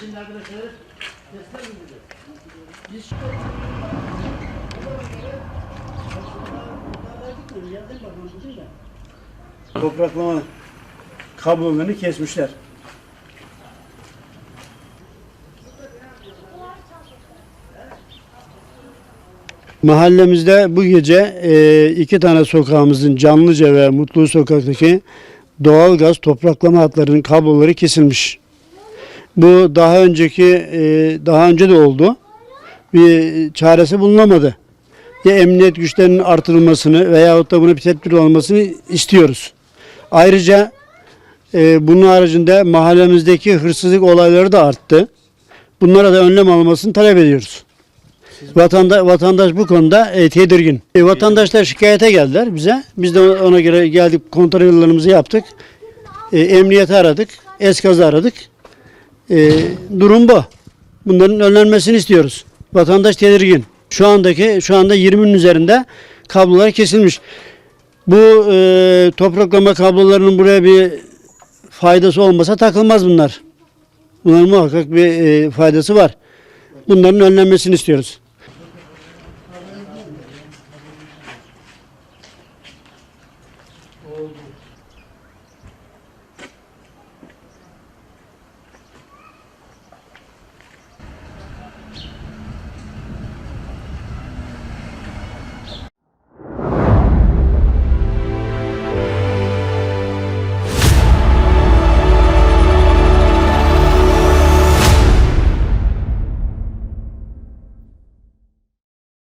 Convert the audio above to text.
Şimdi arkadaşlar göster mi bize? Biz şu Topraklama kablolarını kesmişler. Mahallemizde bu gece e, iki tane sokağımızın Canlıca ve Mutlu Sokak'taki doğalgaz topraklama hatlarının kabloları kesilmiş. Bu daha önceki e, daha önce de oldu. Bir çaresi bulunamadı. Ya emniyet güçlerinin artırılmasını veyahut da buna bir tedbir alınmasını istiyoruz. Ayrıca e, bunun haricinde mahallemizdeki hırsızlık olayları da arttı. Bunlara da önlem alınmasını talep ediyoruz. Vatanda, vatandaş bu konuda e, tedirgin. E, vatandaşlar şikayete geldiler bize. Biz de ona göre geldik kontrollerimizi yaptık. E, emniyeti aradık. Eskazı aradık. E, durum bu. Bunların önlenmesini istiyoruz. Vatandaş tedirgin. Şu andaki şu anda 20'nin üzerinde kablolar kesilmiş. Bu e, topraklama kablolarının buraya bir faydası olmasa takılmaz bunlar. Bunların muhakkak bir e, faydası var. Bunların önlenmesini istiyoruz.